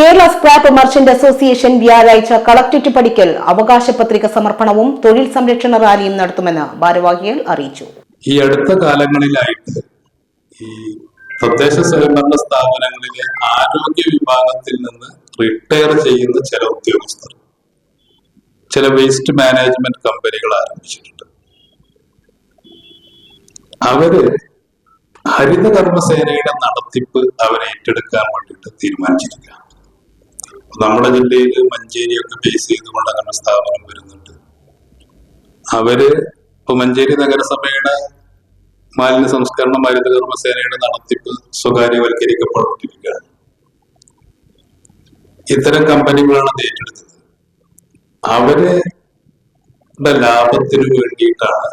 Kerala scrap merchant association വ്യാഴാഴ്ച collectorate പടിക്കൽ അവകാശ പത്രിക സമർപ്പണവും തൊഴിൽ സംരക്ഷണ റാലിയും നടത്തുമെന്ന് ഭാരവാഹികൾ അറിയിച്ചു. ഈ അടുത്ത കാലങ്ങളിലായിട്ട് ഈ തദ്ദേശ സ്വയംഭരണ സ്ഥാപനങ്ങളിലെ ആരോഗ്യ വിഭാഗത്തിൽ നിന്ന് റിട്ടയർ ചെയ്യുന്ന ചില ഉദ്യോഗസ്ഥർ ചില വേസ്റ്റ് മാനേജ്മെന്റ് കമ്പനികൾ ആരംഭിച്ചിട്ടുണ്ട്. അവർ ഹരിതകർമ്മസേനയുടെ നടത്തിപ്പ് അവരെ ഏറ്റെടുക്കാൻ വേണ്ടിയിട്ട് തീരുമാനിച്ചിരിക്കുകയാണ്. അപ്പൊ നമ്മുടെ ജില്ലയിൽ മഞ്ചേരിയൊക്കെ ബേസ് ചെയ്തുകൊണ്ട് അങ്ങനെ സ്ഥാപനം വരുന്നുണ്ട്. അവർ ഇപ്പൊ മഞ്ചേരി നഗരസഭയുടെ മാലിന്യ സംസ്കരണ ഹരിത കർമ്മസേനയുടെ നടത്തിപ്പ് സ്വകാര്യവൽക്കരിക്കപ്പെട്ടിരിക്കുകയാണ്. ഇത്തരം കമ്പനികളാണ് ഏറ്റെടുത്തത്. അവരുടെ ലാഭത്തിനു വേണ്ടിയിട്ടാണ്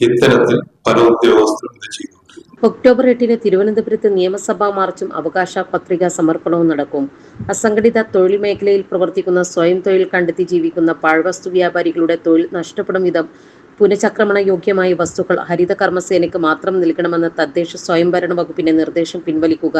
ഇത്തരത്തിൽ പല ഉദ്യോഗസ്ഥരും ഇത് ചെയ്തുകൊണ്ടിരിക്കുന്നത് ഒക്ടോബർ എട്ടിന് തിരുവനന്തപുരത്ത് നിയമസഭാ മാർച്ചും അവകാശ പത്രിക സമർപ്പണവും നടക്കും. അസംഘടിത തൊഴിൽ മേഖലയിൽ പ്രവർത്തിക്കുന്ന സ്വയം തൊഴിൽ കണ്ടെത്തി ജീവിക്കുന്ന പാഴ്വസ്തു വ്യാപാരികളുടെ തൊഴിൽ നഷ്ടപ്പെടും വിധം പുനഃചക്രമണ യോഗ്യമായ വസ്തുക്കൾ ഹരിത കർമ്മസേനയ്ക്ക് മാത്രം നൽകണമെന്ന തദ്ദേശ സ്വയംഭരണ വകുപ്പിന്റെ നിർദ്ദേശം പിൻവലിക്കുക.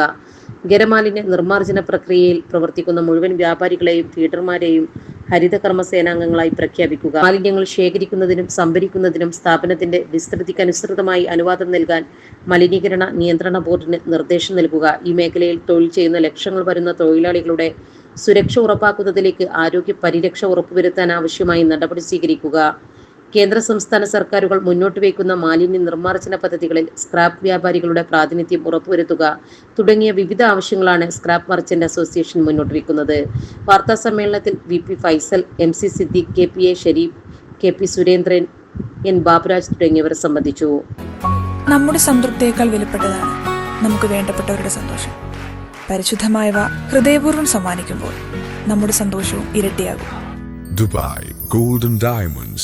ഖരമാലിന്യ നിർമ്മാർജന പ്രക്രിയയിൽ പ്രവർത്തിക്കുന്ന മുഴുവൻ വ്യാപാരികളെയും ഫീഡർമാരെയും ഹരിത കർമ്മസേനാംഗങ്ങളായി പ്രഖ്യാപിക്കുക. മാലിന്യങ്ങൾ ശേഖരിക്കുന്നതിനും സംഭരിക്കുന്നതിനും സ്ഥാപനത്തിന്റെ വിസ്തൃതിക്കനുസൃതമായി അനുവാദം നൽകാൻ മലിനീകരണ നിയന്ത്രണ ബോർഡിന് നിർദ്ദേശം നൽകുക. ഈ മേഖലയിൽ തൊഴിൽ ചെയ്യുന്ന ലക്ഷങ്ങൾ വരുന്ന തൊഴിലാളികളുടെ സുരക്ഷ ഉറപ്പാക്കുന്നതിലേക്ക് ആരോഗ്യ പരിരക്ഷ ഉറപ്പുവരുത്താൻ ആവശ്യമായി നടപടി സ്വീകരിക്കുക. കേന്ദ്ര സംസ്ഥാന സർക്കാരുകൾ മുന്നോട്ട് വയ്ക്കുന്ന മാലിന്യ നിർമ്മാർജന പദ്ധതികളിൽ സ്ക്രാപ്പ് വ്യാപാരികളുടെ പ്രാതിനിധ്യം ഉറപ്പുവരുത്തുക തുടങ്ങിയ വിവിധ ആവശ്യങ്ങളാണ് സ്ക്രാപ്പ് മർച്ചന്റ് അസോസിയേഷൻ മുന്നോട്ട് വയ്ക്കുന്നത്. വാർത്താ സമ്മേളനത്തിൽ V P Faisal M C Siddique K P A Shareef K P Surendran N Baburaj തുടങ്ങിയവർ സംബന്ധിച്ചു. നമ്മുടെ സംതൃപ്തിയേക്കാൾ വിലപ്പെട്ടതാണ് നമുക്ക് വേണ്ടപ്പെട്ടവരുടെ സന്തോഷം. പരിശുദ്ധമായവ ഹൃദയപൂർവം സമ്മാനിക്കുമ്പോൾ നമ്മുടെ സന്തോഷവും ഇരട്ടിയാകും. Dubai golden Diamonds,